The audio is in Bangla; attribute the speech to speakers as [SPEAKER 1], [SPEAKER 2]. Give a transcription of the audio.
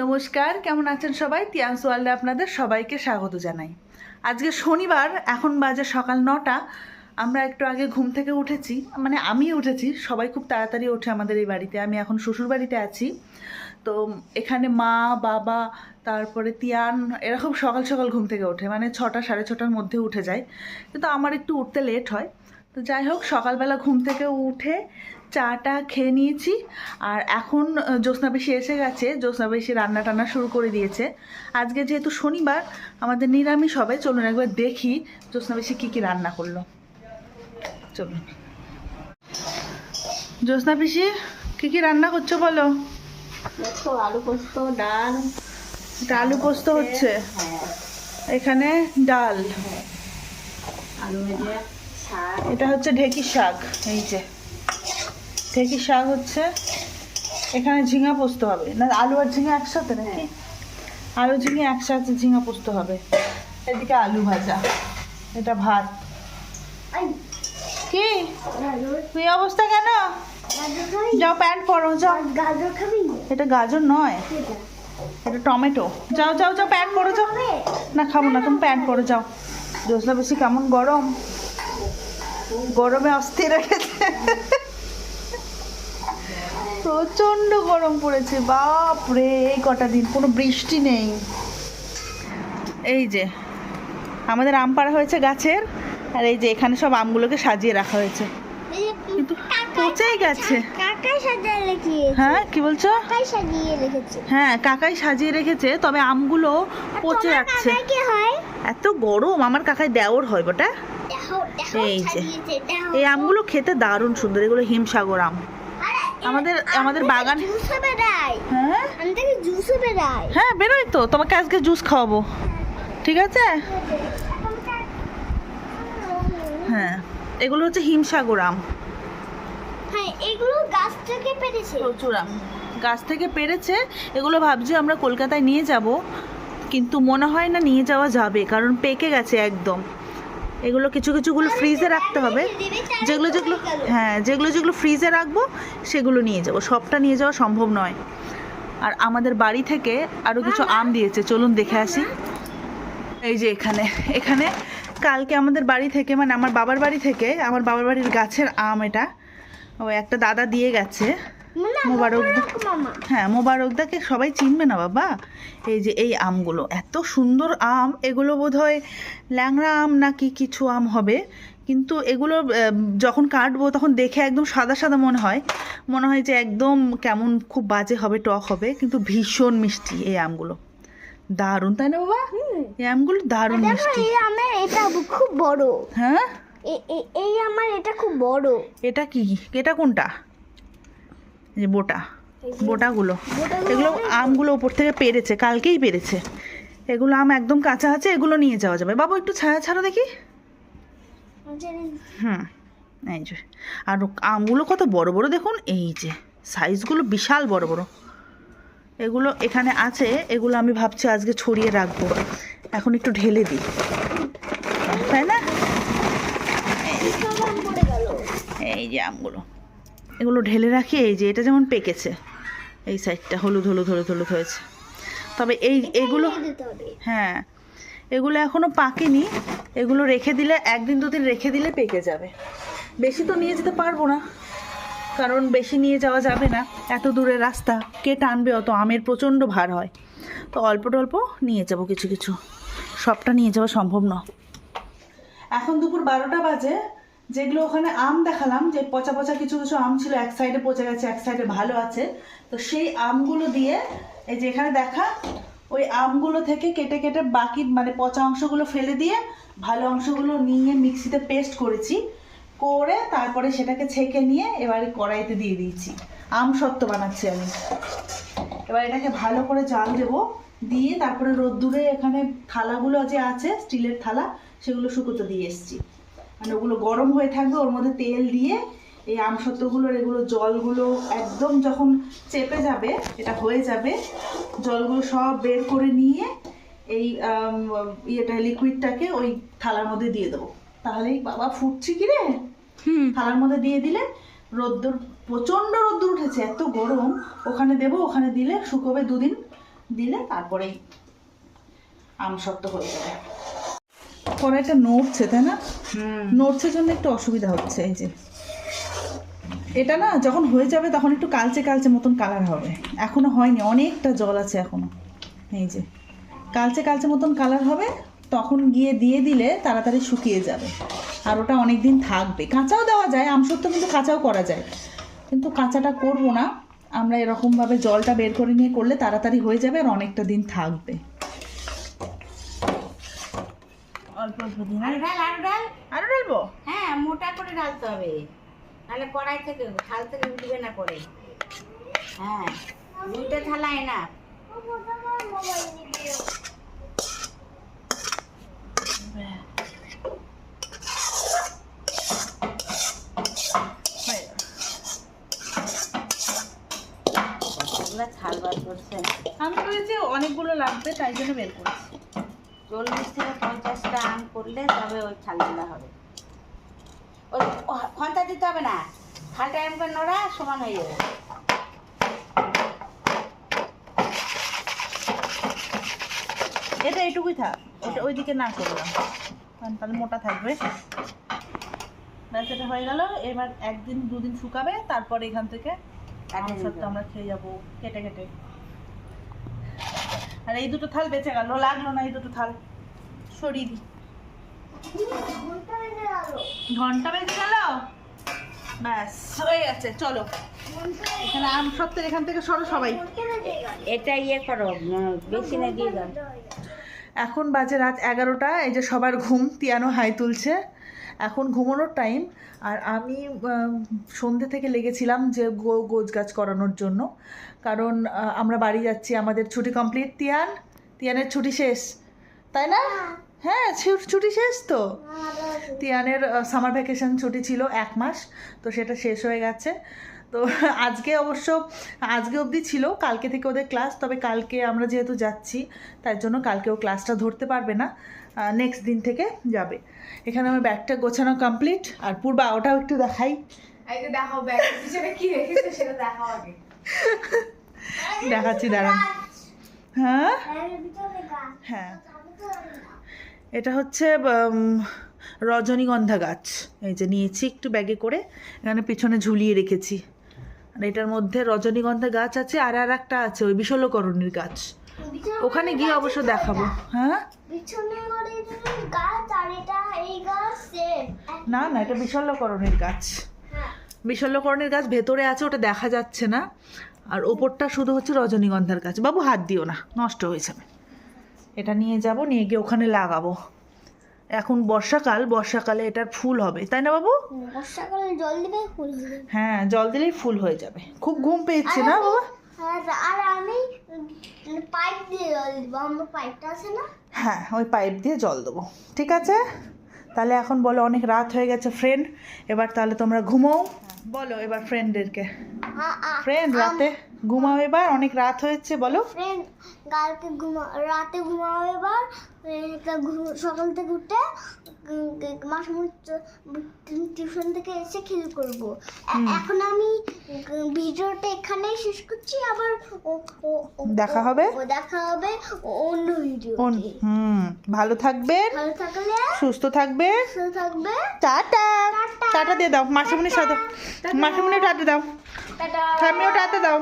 [SPEAKER 1] নমস্কার, কেমন আছেন সবাই? তিয়ান্স ওয়ার্ল্ডে আপনাদের সবাইকে স্বাগত জানাই। আজকে শনিবার, এখন বাজে সকাল নটা। আমরা একটু আগে ঘুম থেকে উঠেছি মানে আমি উঠেছি, সবাই খুব তাড়াতাড়ি ওঠে আমাদের এই বাড়িতে, আমি এখন শ্বশুর বাড়িতে আছি। তো এখানে মা, বাবা, তারপরে তিয়ান, এরা খুব সকাল সকাল ঘুম থেকে ওঠে মানে ছটা, সাড়ে ছটার মধ্যে উঠে যায়। কিন্তু আমার একটু উঠতে লেট হয়। তো যাই হোক, সকালবেলা ঘুম থেকে উঠে চাটা খেয়ে নিয়েছি। আর এখন জ্যোৎস্না বেশি এসে গেছে। জ্যোৎস্না বেশি রান্না টান্না শুরু করে দিয়েছে। আজকে যেহেতু শনিবার আমাদের নিরামিষ হবে। চলুন একবার দেখি জ্যোৎস্না বেশি কী কী রান্না করল। চলুন। জ্যোৎস্না পিসি কী কী রান্না করছ বলো?
[SPEAKER 2] আলু পোস্ত ডাল।
[SPEAKER 1] এটা আলু পোস্ত হচ্ছে?
[SPEAKER 2] হ্যাঁ।
[SPEAKER 1] এখানে ডাল।
[SPEAKER 2] শাক।
[SPEAKER 1] এটা হচ্ছে ঢেঁকি শাক। এই যে। ঢেঁকি শাক হচ্ছে এখানে ঝিঙা পোস্ত হবে। না আলু আর ঝিঙা একসাথে নাকি? আলু ঝিঙে একসাথে ঝিঙা পোস্ত হবে। এদিকে আলু ভাজা এটা ভাত। কি? তুই অবস্থা কেন? যাও প্যান্ট পরো যাও।
[SPEAKER 2] গাজর খাবি?
[SPEAKER 1] এটা গাজর নয় এটা। টমেটো। যাও যাও যাও প্যান্ট পরো যাও? না খাব না তুমি প্যান্ট পরে যাও। জ্যোৎস্না বেশি কেমন গরম? গরমে অস্থির রেখেছে প্রচণ্ড গরম পড়েছে বাপ রে এই কটা দিন কোনো বৃষ্টি নেই। এই যে আমাদের আম পাড়া হয়েছে গাছের আর এই যে এখানে সব আমগুলোকে সাজিয়ে রাখা হয়েছে। কিন্তু পচেই গেছে। হ্যাঁ কি বলছো?
[SPEAKER 2] কাকাই সাজিয়ে রেখেছে।
[SPEAKER 1] হ্যাঁ কাকাই সাজিয়ে রেখেছে তবে আমগুলো পচে যাচ্ছে এত গরম আমার কাকাই দেওর হয় বটা। এই যে। এই আমগুলো খেতে দারুণ সুন্দর এগুলো হিমসাগর আম। আমাদের আমাদের বাগান
[SPEAKER 2] জুসও বেরায়
[SPEAKER 1] হ্যাঁ?
[SPEAKER 2] জুসও বেরায়
[SPEAKER 1] হ্যাঁ বেরোই তো। তোমাকে আজকে জুস খাওয়াবো। ঠিক আছে? হ্যাঁ। এগুলো হচ্ছে হিমসাগর আম।
[SPEAKER 2] হ্যাঁ এগুলো গাছ থেকে পেরেছে।
[SPEAKER 1] প্রচুর আম। গাছ থেকে পেরেছে। এগুলো ভাবছি আমরা কলকাতায় নিয়ে যাব। কিন্তু মনে হয় না নিয়ে যাওয়া যাবে কারণ পেকে গেছে একদম। এগুলো কিছু কিছুগুলো ফ্রিজে রাখতে হবে। যেগুলো যেগুলো হ্যাঁ যেগুলো যেগুলো ফ্রিজে রাখব, সেগুলো নিয়ে যাব। সবটা নিয়ে যাওয়া সম্ভব নয়। আর আমাদের বাড়ি থেকে আরও কিছু আম দিয়েছে। চলুন দেখে আসি। এই যে এখানে এখানে কালকে আমাদের বাড়ি থেকে মানে আমার বাবার বাড়ি থেকে, আমার বাবার বাড়ির গাছের আম এটা, ও একটা দাদা দিয়ে গেছে। মোবারক দা- হ্যাঁ মোবারকদাকে সবাই চিনবে না বাবা। এই যে এই আমগুলো এত সুন্দর আম এগুলো বোধহয় ল্যাংড়া আম নাকি কিছু আম হবে। কিন্তু এগুলো যখন কাটবো তখন দেখে একদম সাদা সাদা মনে হয়। মনে হয় যে একদম কেমন খুব বাজে হবে টক হবে কিন্তু ভীষণ মিষ্টি এই আমগুলো। দারুণ তাই না বাবা? এই আমগুলো দারুণ মিষ্টি।
[SPEAKER 2] এই আমার এটা খুব বড়।
[SPEAKER 1] হ্যাঁ?
[SPEAKER 2] এই আমার এটা খুব বড়।
[SPEAKER 1] এটা কি? এটা কোনটা? যে বোটা বোটাগুলো এগুলো আমগুলো উপর থেকে পেরেছে কালকেই পেরেছে। এগুলো আম একদম কাঁচা আছে এগুলো নিয়ে যাওয়া যাবে। বাবু একটু ছায়া ছাড়া দেখি। হুম এই যে আর আমগুলো কত বড় বড় দেখুন এই যে সাইজগুলো বিশাল বড় বড়। এগুলো এখানে আছে এগুলো আমি ভাবছি আজকে ছড়িয়ে রাখব। এখন একটু ঢেলে দিই। তাই না? এই যে আমগুলো। এগুলো ঢেলে রাখি এই যে এটা যেমন পেকেছে। এই সাইডটা হলুদ হলুদ হলুদ হলুদ হয়েছে। তবে এই এগুলো হ্যাঁ এগুলো এখনও পাকেনি। এগুলো রেখে দিলে একদিন দুদিন রেখে দিলে পেকে যাবে। বেশি তো নিয়ে যেতে পারব না কারণ বেশি নিয়ে যাওয়া যাবে না। এত দূরের রাস্তা কে টানবে? অত আমের প্রচণ্ড ভার হয়। তো অল্প টল্প নিয়ে যাব কিছু কিছু। সবটা নিয়ে যাওয়া সম্ভব না এখন দুপুর বারোটা বাজে যেগুলো ওখানে আম দেখালাম, যে পচা পচা কিছু কিছু আম ছিল, এক সাইডে পচে গেছে, এক সাইডে ভালো আছে। তো সেই আমগুলো দিয়ে, এই যে এখানে দেখা, ওই আমগুলো থেকে কেটে কেটে বাকি মানে পচা অংশগুলো ফেলে দিয়ে, ভালো অংশগুলো নিয়ে মিক্সিতে পেস্ট করেছি। করে তারপরে সেটাকে ছেঁকে নিয়ে এবারে কড়াইতে দিয়ে দিয়েছি। আম সত্ত্ব বানাচ্ছি আমি। এবার এটাকে ভালো করে জাল দেবো। দিয়ে তারপরে রোদ্দুরে এখানে থালাগুলো যে আছে, স্টিলের থালা, সেগুলো শুকোতে দিয়ে এসেছি। মানে ওগুলো গরম হয়ে থাকবে ওর মধ্যে তেল দিয়ে এই আমসত্ত্বগুলোর এগুলো জলগুলো একদম যখন চেপে যাবে এটা হয়ে যাবে জলগুলো সব বের করে নিয়ে এই ইয়েটা লিকুইডটাকে ওই থালার মধ্যে দিয়ে দেবো। তাহলেই বাবা ফুটছে কি রে?
[SPEAKER 2] হুম।
[SPEAKER 1] থালার মধ্যে দিয়ে দিলে রোদ্দুর প্রচণ্ড রোদ্দুর উঠেছে এত গরম। ওখানে দেবো ওখানে দিলে শুকোবে দুদিন দিলে তারপরেই আমসত্ব হয়ে যাবে। কড়াইটা নড়ছে তাই না? নড়ছে জন্য একটু অসুবিধা হচ্ছে এই যে। এটা না যখন হয়ে যাবে তখন একটু কালচে কালচে মতন কালার হবে। এখনও হয়নি অনেকটা জল আছে এখনও। এই যে। কালচে কালচে মতন কালার হবে তখন গিয়ে দিয়ে দিলে তাড়াতাড়ি শুকিয়ে যাবে। আর ওটা অনেক দিন থাকবে। কাঁচাও দেওয়া যায় আমসত্ব কিন্তু কাঁচাও করা যায়। কিন্তু কাঁচাটা করব না। আমরা এরকমভাবে জলটা বের করে নিয়ে করলে তাড়াতাড়ি হয়ে যাবে আর অনেকটা দিন থাকবে। অল্প অল্প দিন
[SPEAKER 3] আরও ডাল আরও ডাল
[SPEAKER 1] আরও ডালবো
[SPEAKER 3] হ্যাঁ মোটা করে ঢালতে হবে। নাহলে কড়াই থেকে থাল থেকে উঠবে না পরে। হ্যাঁ দুইটা থালায় না
[SPEAKER 2] মোবাইল নিয়ে
[SPEAKER 1] হয়ে যাবে।
[SPEAKER 3] এগুলো থাল বার করছে
[SPEAKER 1] আমি ভেবেছি অনেকগুলো লাগবে তাই জন্য বের করেছি।
[SPEAKER 3] চল্লিশ থেকে পঞ্চাশটা আম করলে তবে ওই থালগুলো হবে। ওই খন্তা দিতে হবে না থালটা এরকম করে নোড়া সমান হয়ে যাবে।
[SPEAKER 1] এটা এইটুকুই থাক ওটা ওইদিকে না করলাম কারণ তাহলে মোটা থাকবে। ব্যাস এটা হয়ে গেল। এবার একদিন দুদিন শুকাবে তারপর এখান থেকে। আমরা খেয়ে যাব কেটে কেটে। আর এই দুটো থাল বেঁচে গেল লাগল না এই দুটো থাল। সরিয়ে দিই।
[SPEAKER 2] ঘণ্টা বেজে গেল?
[SPEAKER 1] ব্যাস হয়ে গেছে চলো। এখানে আম সত্যের এখান থেকে সরো সবাই।
[SPEAKER 3] এটা ইয়ে করো দিয়ে দাও।
[SPEAKER 1] এখন বাজে রাত এগারোটা এই যে সবার ঘুম পিয়ানো হাই তুলছে। এখন ঘুমানোর টাইম আর আমি সন্ধে সন্ধ্যে থেকে লেগেছিলাম যে গো গোজ গাছ করানোর জন্য। কারণ আমরা বাড়ি যাচ্ছি আমাদের ছুটি কমপ্লিট তিয়ান তিয়ানের ছুটি শেষ। তাই না? হ্যাঁ ছুটি শেষ তো? তিয়ানের সামার ভ্যাকেশন ছুটি ছিল এক মাস তো সেটা শেষ হয়ে গেছে। তো আজকে অবশ্য আজকে অবধি ছিল কালকে থেকে ওদের ক্লাস তবে কালকে আমরা যেহেতু যাচ্ছি তার জন্য কালকে ও ক্লাসটা ধরতে পারবে না নেক্সট দিন থেকে যাবে। এখানে আমার ব্যাগটা গোছানো কমপ্লিট আর পূর্বা ওটাও একটু দেখাই।
[SPEAKER 4] আগে দেখাও ব্যাগের পিছনে কি রেখেছো সেটা দেখাও আগে।
[SPEAKER 1] দেখাচ্ছি দাঁড়ান। হ্যাঁ? হ্যাঁ। এটা হচ্ছে রজনীগন্ধা গাছ। এই যে নিয়েছি একটু ব্যাগে করে এখানে পিছনে ঝুলিয়ে রেখেছি। আর এটার মধ্যে রজনীগন্ধা গাছ আছে আর আর একটা আছে, ওই বিশল্যকরণীর গাছ। ওখানে গিয়ে অবশ্য দেখাবো। হ্যাঁ। না না, এটা বিশল্যকরণীর গাছ। বিশল্যকরণীর গাছ ভেতরে আছে, ওটা দেখা যাচ্ছে না। আর ওপরটা শুধু হচ্ছে রজনীগন্ধার গাছ। বাবু, হাত দিও না, নষ্ট হয়ে যাবে। এটা নিয়ে যাব, নিয়ে গিয়ে ওখানে লাগাবো। এখন বর্ষাকাল বর্ষাকালে এটার ফুল হবে। তাই না বাবু?
[SPEAKER 2] বর্ষাকালে জল দিলে ফুল
[SPEAKER 1] হ্যাঁ জল দিলেই ফুল হয়ে যাবে। খুব ঘুম পেয়েছে না বাবা?
[SPEAKER 2] আর আর আমি পাইপ দিয়ে জল দেবো। আমার পাইপটা আছে না?
[SPEAKER 1] হ্যাঁ ওই পাইপ দিয়ে জল দেবো। ঠিক আছে? তাহলে এখন বলো অনেক রাত হয়ে গেছে ফ্রেন্ড এবার তাহলে তোমরা ঘুমোও। বলো এবার ফ্রেন্ডদেরকে ফ্রেন্ড রাতে ঘুমাও এবার অনেক রাত হয়েছে বলো।
[SPEAKER 2] ফ্রেন্ড কালকে ঘুমা রাতে ঘুমাও এবার সকাল থেকে উঠে মাস টিউশন থেকে এসে খেল করব। এখন আমি ভিডিওটা এখানেই শেষ করছি। আবার
[SPEAKER 1] দেখা হবে?
[SPEAKER 2] দেখা হবে অন্য ভিডিও
[SPEAKER 1] হুম ভালো থাকবে
[SPEAKER 2] ভালো থাকলে
[SPEAKER 1] সুস্থ থাকবে।
[SPEAKER 2] সুস্থ থাকবে।
[SPEAKER 1] টাটা।
[SPEAKER 2] টাটা।
[SPEAKER 1] দিয়ে দাও মাসিমণির সাথে মাসিমণি টাটা দাও।
[SPEAKER 2] টাটা।
[SPEAKER 1] টাটা দাও।